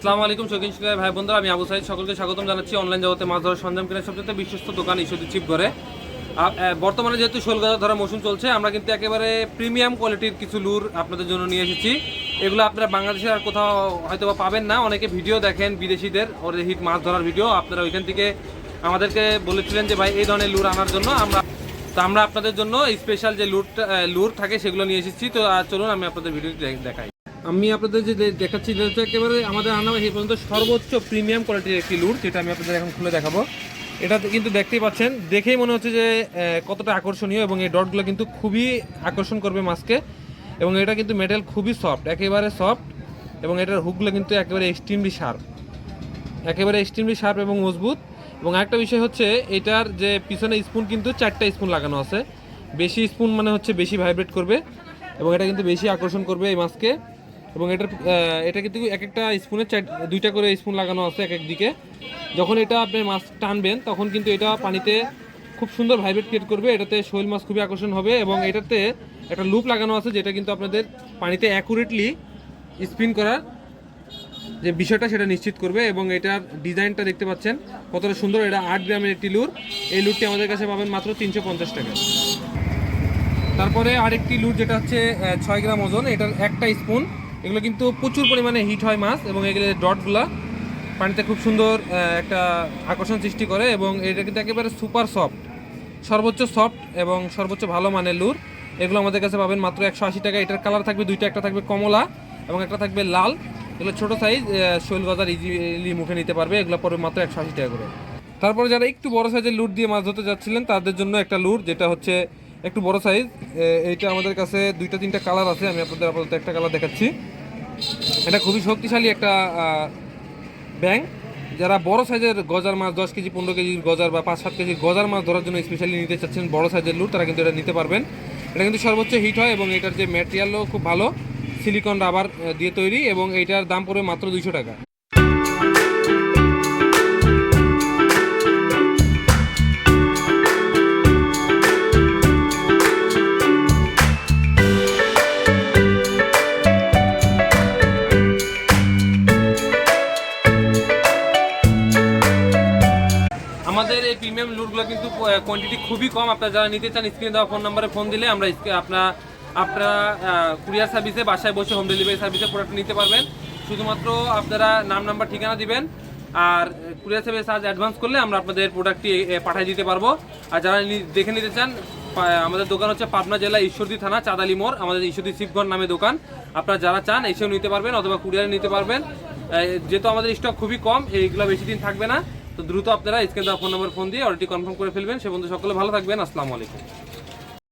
আসসালামু আলাইকুম শৌখিন শিকার ভাই, বন্ধুরা, আমি আবু সাইদ। সকলকে স্বাগতম জানাচ্ছি অনলাইন জগতে মাছ ধরার সরঞ্জাম কেনার সবচেয়ে বিশ্বস্ত দোকান ইস্যুদি চিপ করে বর্তমানে যেহেতু শোলগাদা ধরা মৌসুম চলছে, আমরা কিন্তু একেবারে প্রিমিয়াম কোয়ালিটির কিছু লুর আপনাদের জন্য নিয়ে এসেছি। এগুলো আপনারা বাংলাদেশের আর কোথাও হয়তো পাবেন না। অনেকে ভিডিও দেখেন, বিদেশিদের ওদের হিট মাছ ধরার ভিডিও। আপনারা ওইখান থেকে আমাদেরকে বলেছিলেন যে, ভাই, এই ধরনের লুর আনার জন্য আমরা তো আমরা আপনাদের জন্য স্পেশাল যে লুরটা লুর থাকে, সেগুলো নিয়ে এসেছি। তো চলুন, আমি আপনাদের ভিডিও দেখাই। আমি আপনাদের যে দেখাচ্ছি একেবারে আমাদের আনা এই পর্যন্ত সর্বোচ্চ প্রিমিয়াম কোয়ালিটির একটি লুর, যেটা আমি আপনাদের এখন খুলে দেখাবো। এটা কিন্তু দেখতেই পাচ্ছেন। দেখেই মনে হচ্ছে যে কতটা আকর্ষণীয় এবং এই ডটগুলো কিন্তু খুবই আকর্ষণ করবে মাছকে এবং এটা কিন্তু মেটেরিয়াল খুবই সফট একেবারে সফট এবং এটার হুকগুলো কিন্তু একেবারে এক্সট্রিমলি শার্প একেবারে এক্সট্রিমলি শার্প এবং মজবুত। এবং আরেকটা বিষয় হচ্ছে, এটার যে পিছনে স্পুন কিন্তু চারটা স্পুন লাগানো আছে। বেশি স্পুন মানে হচ্ছে বেশি ভাইব্রেট করবে এবং এটা কিন্তু বেশি আকর্ষণ করবে এই মাছকে এবং এটার এটা কিন্তু এক একটা স্পুনে চার, দুইটা করে স্পুন লাগানো আছে এক এক দিকে। যখন এটা আপনি মাছ টানবেন, তখন কিন্তু এটা পানিতে খুব সুন্দর ভাইব্রেট ক্রিয়েট করবে। এটাতে শৈল মাছ খুবই আকর্ষণ হবে এবং এটাতে একটা লুপ লাগানো আছে যেটা কিন্তু আপনাদের পানিতে অ্যাকুরেটলি স্পিন করার যে বিষয়টা সেটা নিশ্চিত করবে এবং এটার ডিজাইনটা দেখতে পাচ্ছেন, কতটা সুন্দর। এটা আট গ্রামের একটি লুর এই লুরটি আমাদের কাছে পাবেন মাত্র তিনশো পঞ্চাশ টাকা। তারপরে আরেকটি লুর যেটা হচ্ছে ছয় গ্রাম ওজন। এটার একটা স্পুন এগুলো কিন্তু প্রচুর পরিমাণে হিট হয় মাছ এবং এগুলো ডটগুলা পানিতে খুব সুন্দর একটা আকর্ষণ সৃষ্টি করে এবং এটা কিন্তু একেবারে সুপার সফট সর্বোচ্চ সফট এবং সর্বোচ্চ ভালো মানের লুর। এগুলো আমাদের কাছে পাবেন মাত্র একশো আশি টাকা। এটার কালার থাকবে দুইটা, একটা থাকবে কমলা এবং একটা থাকবে লাল। এগুলো ছোটো সাইজ শৈল গজার ইজিলি মুখে নিতে পারবে। এগুলো পড়বে মাত্র একশো আশি টাকা করে। তারপরে যারা একটু বড় সাইজের লুট দিয়ে মাছ ধরতে যাচ্ছিলেন, তাদের জন্য একটা লুট যেটা হচ্ছে একটু বড় সাইজ এইটা আমাদের কাছে দুইটা, তিনটা কালার আছে, আমি আপনাদের আপাতত একটা কালার দেখাচ্ছি। এটা খুবই শক্তিশালী একটা ব্যাং যারা বড় সাইজের গজার মাছ, দশ কেজি, পনেরো কেজির গজার বা পাঁচ, সাত কেজির গজার মাছ ধরার জন্য স্পেশালি নিতে চাচ্ছেন বড় সাইজের লুট তারা কিন্তু এটা নিতে পারবেন। এটা কিন্তু সর্বোচ্চ হিট হয় এবং এটার যে ম্যাটেরিয়ালও খুব ভালো সিলিকন রাবার দিয়ে তৈরি এবং এইটার দাম পড়বে মাত্র দুইশো টাকা। আমাদের এই প্রিমিয়াম লুটগুলো কিন্তু কোয়ান্টিটি খুবই কম। আপনারা যারা নিতে চান স্ক্রিনে দেওয়া ফোন নাম্বারে ফোন দিলে আমরা আপনার আপনারা কুরিয়ার সার্ভিসে বাসায় বসে হোম ডেলিভারি সার্ভিসে প্রোডাক্ট নিতে পারবেন। শুধুমাত্র আপনারা নাম নাম্বার ঠিকানা দিবেন। আর কুরিয়ার সার্ভিস চার্জ অ্যাডভান্স করলে আমরা আপনাদের প্রোডাক্টটি পাঠিয়ে দিতে পারব। আর যারা দেখে নিতে চান আমাদের দোকান হচ্ছে পাবনা জেলা ঈশ্বরদী থানা, চাঁদালি মোড়, আমাদের ঈশ্বরদী শিবগঞ্জ নামে দোকান। আপনারা যারা চান, এসেও নিতে পারবেন অথবা কুরিয়ারে নিতে পারবেন। যেহেতু আমাদের স্টক খুবই কম, এইগুলো বেশি দিন থাকবে না। তো দ্রুত আপনারা স্ক্রিন ফোন নম্বর ফোন দিয়ে অলরেডি কনফার্ম করে ফেলবেন। সে বন্ধু সকলে ভালো থাকবেন। আসসালামু আলাইকুম।